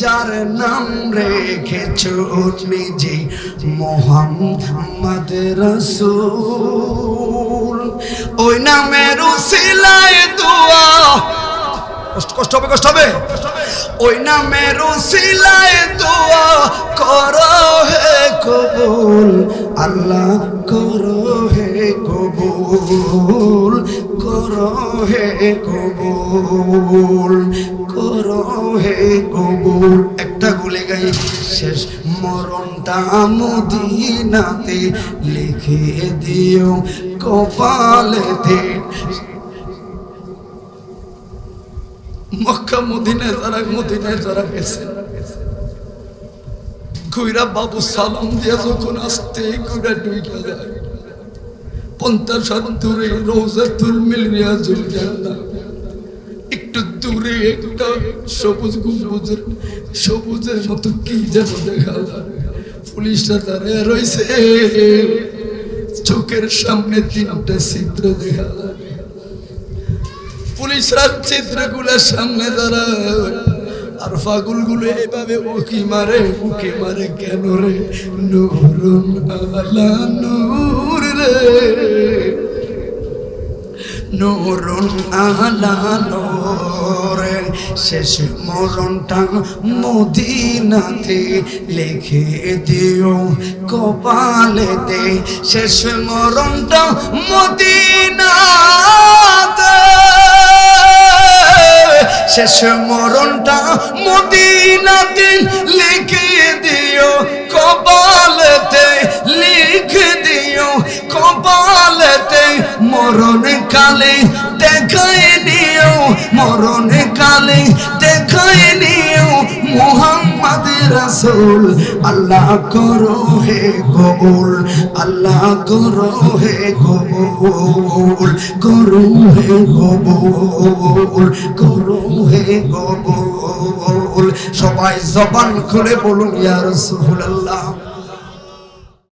যার নাম রেখেছ নিজে মোহাম্মদ রসুল। ওই নামের উসিলায় দোয়া। কষ্ট কষ্ট হবে কষ্ট হবে। ওই নামের উসিলায় দোয়া করো হে কবুল। আল্লাহ করো হে কবুল, করো হে কবুল, করো হে কবুল। একটা গুলে গাই শেষ। মরণটা মদিনাতে লিখে দিও কপালেতে মক্কা মদিনায় যারা মদিনায় যারা গেছে কইরা বাবু সালাম দিয়া যখন আসতে কইরা ডুইকা যায়। পঞ্চাশ হাত দূরে রোজাতুল মিলিয়াজুল জান্নাহ একটু দূরে একটা সবুজ গম্বুজের, সবুজের মতো কি যেন দেখা যায় পুলিশরা দাঁড়িয়ে রয়েছে। চোখের সামনে তিনটা চিত্র দেখা পুলিশরা চিত্রগুলোর সামনে দাঁড়ায়। আর ফাগুলগুলো এভাবে উকি মারে উকি মারে কেন রে? নূরুন আলা নূর। নূরুন আলা নূর শেষ মরণটা মদিনাতে লিখে দিও কপালেতে শেষ মরণটা মদিনাতে। শেষ মরণটা মদিনাতে কালে দেখায় নিও, মরণ কালে দেখায় নিও মোহাম্মদ রসুল। আল্লাহ করো হে কবুল, আল্লাহ করো হে কবুল, করো হে কবুল, করো হে কবুল। সবাই জবান খুলে বলুন, ইয়া রাসূলুল্লাহ।